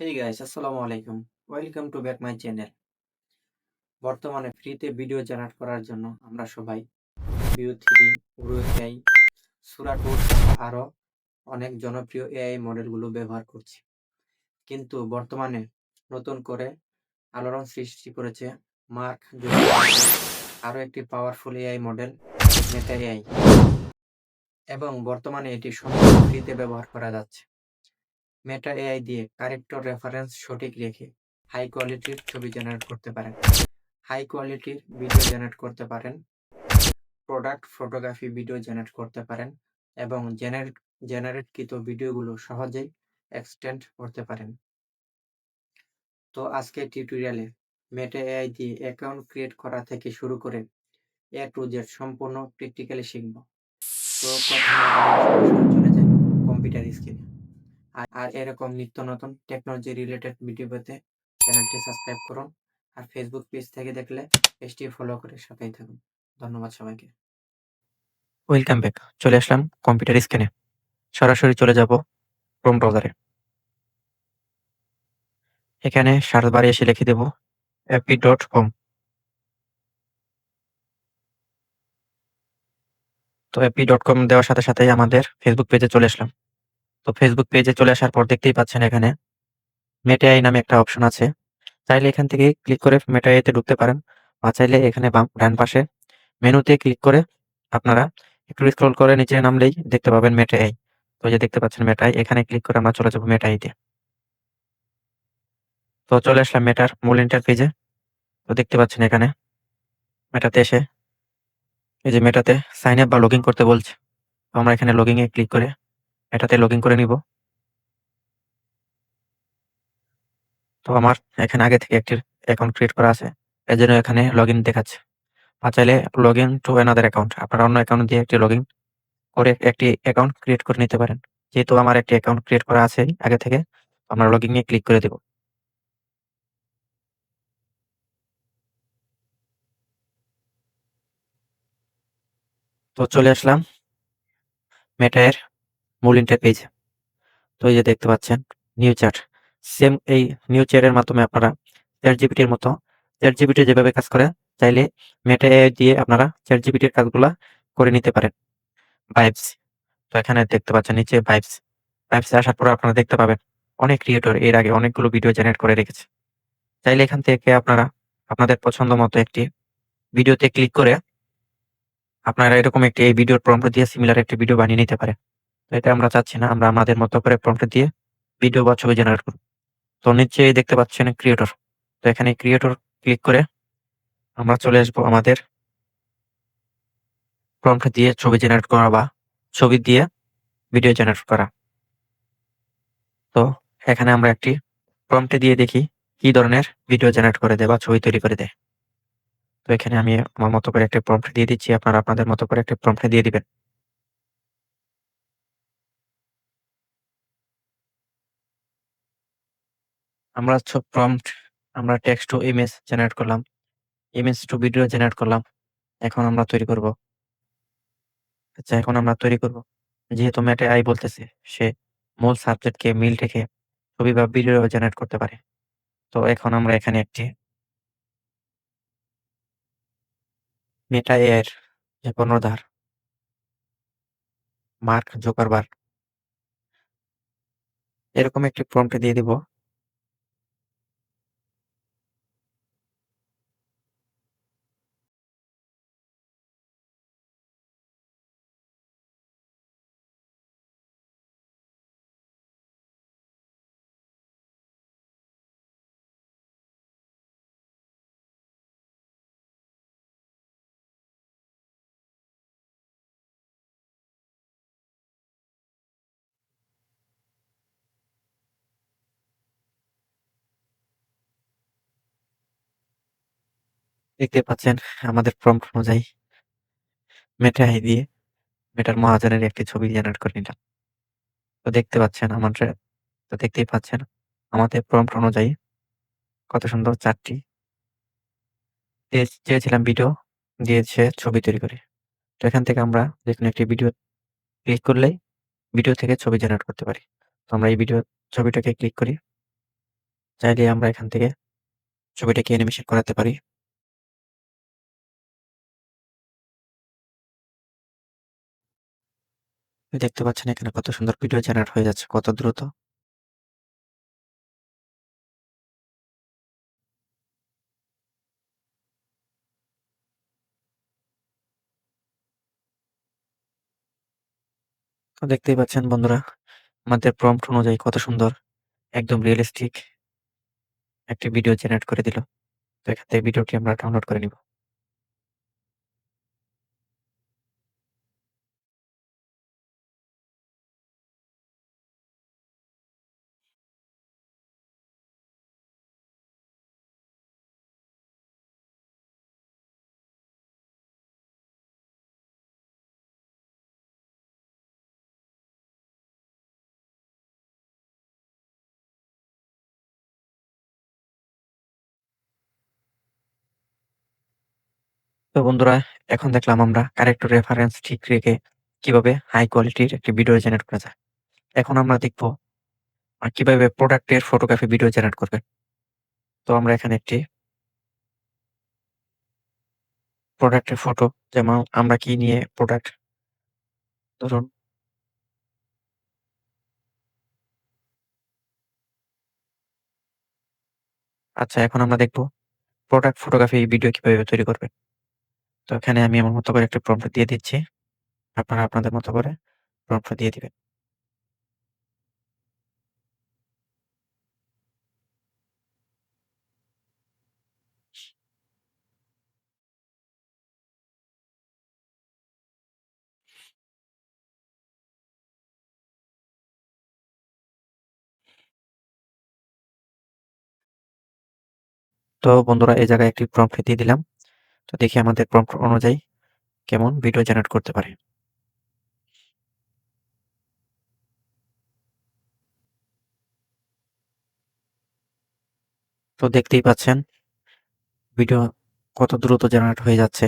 হেই guys আসসালামু আলাইকুম welcome to back my channel বর্তমানে ফ্রিতে ভিডিও জেনারেট করার জন্য আমরা সবাই ভিউ থ্রি গ্রো এআই সুরা টুল আরও অনেক জনপ্রিয় এআই মডেলগুলো ব্যবহার করছি। কিন্তু বর্তমানে নতুন করে আলোড়ন সৃষ্টি করেছে মার্ক আরও একটি powerful AI model Meta AI এবং বর্তমানে এটি সম্পূর্ণ ফ্রিতে ব্যবহার করা যাচ্ছে। মেটা এআই দিয়ে কারেক্টর রেফারেন্স সঠিক রেখে হাই কোয়ালিটির ছবি জেনারেট করতে পারেন। হাই কোয়ালিটির ভিডিও জেনারেট করতে পারেন। প্রোডাক্ট ফটোগ্রাফি ভিডিও জেনারেট করতে পারেন এবং জেনারেট জেনারেটকৃত ভিডিওগুলো সহজেই এক্সটেন্ড করতে পারেন। তো আজকে টিউটোরিয়ালে মেটা এআই দিয়ে অ্যাকাউন্ট ক্রিয়েট করা থেকে শুরু করে এ টু জেড সম্পূর্ণ প্র্যাকটিক্যালি শিখব। তো প্রথমে চলে যাই কম্পিউটার স্ক্রিনে আর এরকম নিত্য নতুন টেকনোলজি রিলেটেড ভিডিও পেতে চ্যানেলটি সাবস্ক্রাইব করুন আর ফেসবুক পেজ থেকে দেখলে পেজটি ফলো করে সাথেই থাকুন। ধন্যবাদ সবাইকে। ওয়েলকাম ব্যাক চলে আসলাম কম্পিউটার স্ক্রিনে সরাসরি চলে যাব ক্রোম ব্রাউজারে এখানে সার্চ বারে এসে লিখে দেব অ্যাপি ডট কম তো অ্যাপি ডট কম দেওয়ার সাথে সাথেই আমাদের ফেসবুক পেজে চলে আসলাম। তো ফেসবুক পেজে চলে আসার পর দেখতেই পাচ্ছেন এখানে মেটাই নামে একটা অপশন আছে। চাইলে এখান থেকে ক্লিক করে মেটাইতে ঢুকতে পারেন বা চাইলে এখানে বাম, ডান পাশে মেনুতে ক্লিক করে আপনারা একটু স্ক্রল করে নিচে নামলেই দেখতে পাবেন মেটাই তো যে দেখতে পাচ্ছেন মেটাই এখানে ক্লিক করে আমরা চলে যাব মেটাইতে তো। চলে আসলাম মেটার মূল ইন্টারফেজে তো দেখতে পাচ্ছেন এখানে মেটাতে এসে এই যে মেটাতে সাইন আপ বা লগ করতে বলছে। আমরা এখানে লগ এ ক্লিক করে এটাতে লগ করে নিব। তো আমার এখানে আগে থেকে একটি অ্যাকাউন্ট ক্রিয়েট করা আছে। এর জন্য এখানে লগ ইন দেখাচ্ছে। বা চাইলে log in to another account আপনারা অন্য অ্যাকাউন্ট দিয়ে একটি লগ ইন করে একটি অ্যাকাউন্ট ক্রিয়েট করে নিতে পারেন। যেহেতু আমার একটি অ্যাকাউন্ট ক্রিয়েট করা আছে আগে থেকে আমরা লগ ইনে ক্লিক করে দেব। তো চলে আসলাম। মেটায়ের মূল ইন্টার পেজ তো এই যে দেখতে পাচ্ছেন নিউ চ্যাট সেম এই নিউ চ্যাটের মাধ্যমে আপনারা চ্যাট জিপিটির মতো চ্যাট জিপিটি যেভাবে কাজ করে, চাইলে মেটা এআই দিয়ে আপনারা চ্যাট জিপিটির কাজগুলা করে নিতে পারেন। ভাইবস তো এখানে দেখতে পাচ্ছেন, নিচে ভাইবস ভাইবস আসার পর আপনারা দেখতে পাবেন, অনেক ক্রিয়েটর এর আগে অনেকগুলো ভিডিও জেনারেট করে রেখেছে। চাইলে এখান থেকে আপনারা আপনাদের পছন্দ মতো একটি ভিডিওতে ক্লিক করে আপনারা এরকম একটি এই ভিডিওর প্রম্পট দিয়ে সিমিলার একটি ভিডিও বানিয়ে নিতে পারেন। এটা আমরা চাচ্ছি না, আমরা আমাদের মতো করে প্রম্পট দিয়ে ভিডিও বা ছবি জেনারেট করব। তো নিচে দেখতে পাচ্ছেন ক্রিয়েটর তো এখানে ক্রিয়েটর ক্লিক করে আমরা চলে আসব আমাদের প্রম্পট দিয়ে ছবি জেনারেট করা বা ছবি দিয়ে ভিডিও জেনারেট করা। তো এখানে আমরা একটি প্রম্পটে দিয়ে দেখি কি ধরনের ভিডিও জেনারেট করে দেয় বা ছবি তৈরি করে দেয়। তো এখানে আমি আমার মতো করে একটা প্রম্পট দিয়ে দিচ্ছি, আপনারা আপনাদের মতো করে একটা প্রম্পট দিয়ে দিবেন। আমরা সব প্রম্পট আমরা টেক্সট টু ইমেজ জেনারেট করলাম। ইমেজ টু ভিডিও জেনারেট করলাম। এখন আমরা তৈরি করব। আচ্ছা এখন আমরা তৈরি করব। যেহেতু ম্যাটে আই বলতেছে, সে মূল সাবজেক্টকে মিল রেখে ছবি বা ভিডিও জেনারেট করতে পারে। তো এখন আমরা এখানে একটি মেটা এর যে কর্ণধার মার্ক জোকারবার এরকম একটি প্রম্পট দিয়ে দিব। দেখতে পাচ্ছেন আমাদের প্রম্পট অনুযায়ী মেটা আই দিয়ে মেটার মহাজনের একটি ছবি জেনারেট করে নিলাম। তো দেখতে পাচ্ছেন আমাদের, তো দেখতেই পাচ্ছেন আমাদের প্রম্পট অনুযায়ী কত সুন্দর চারটি চেয়েছিলাম ভিডিও দিয়েছে ছবি তৈরি করে। তো এখান থেকে আমরা যে কোনো একটি ভিডিও ক্লিক করলেই ভিডিও থেকে ছবি জেনারেট করতে পারি। তো আমরা এই ভিডিও ছবিটাকে ক্লিক করি। চাইলে আমরা এখান থেকে ছবিটাকে অ্যানিমেশন করাতে পারি। দেখতে পাচ্ছেন এখানে কত সুন্দর ভিডিও জেনারেট হয়ে যাচ্ছে, কত দ্রুত। দেখতেই পাচ্ছেন বন্ধুরা, আমাদের প্রম্পট অনুযায়ী কত সুন্দর, একদম রিয়েলিস্টিক একটি ভিডিও জেনারেট করে দিল। তো এখান থেকে ভিডিওটি আমরা ডাউনলোড করে নিব। তো বন্ধুরা, এখন দেখলাম আমরা কারেক্ট রেফারেন্স ঠিক রেখে কীভাবে হাই কোয়ালিটির একটি ভিডিও জেনারেট করা যায়। এখন আমরা দেখব কীভাবে প্রোডাক্টের ফটোগ্রাফি ভিডিও জেনারেট করবে। তো আমরা এখানে একটি প্রোডাক্টের ফটো যেমন আমরা কি নিয়ে প্রোডাক্ট ধরুন আচ্ছা এখন আমরা দেখব প্রোডাক্ট ফটোগ্রাফি ভিডিও কীভাবে তৈরি করবে। তো এখানে আমি আমার মতো করে একটা প্রম্পট দিয়ে দিচ্ছি। আপনারা আপনাদের মতো করে প্রম্পট দিয়ে দিবেন। তো বন্ধুরা, এই জায়গায় একটি প্রম্পট দিয়ে দিলাম। তো দেখি আমাদের প্রম্পট অনুযায়ী কেমন ভিডিও জেনারেট করতে পারে। তো দেখতেই পাচ্ছেন ভিডিও কত দ্রুত জেনারেট হয়ে যাচ্ছে।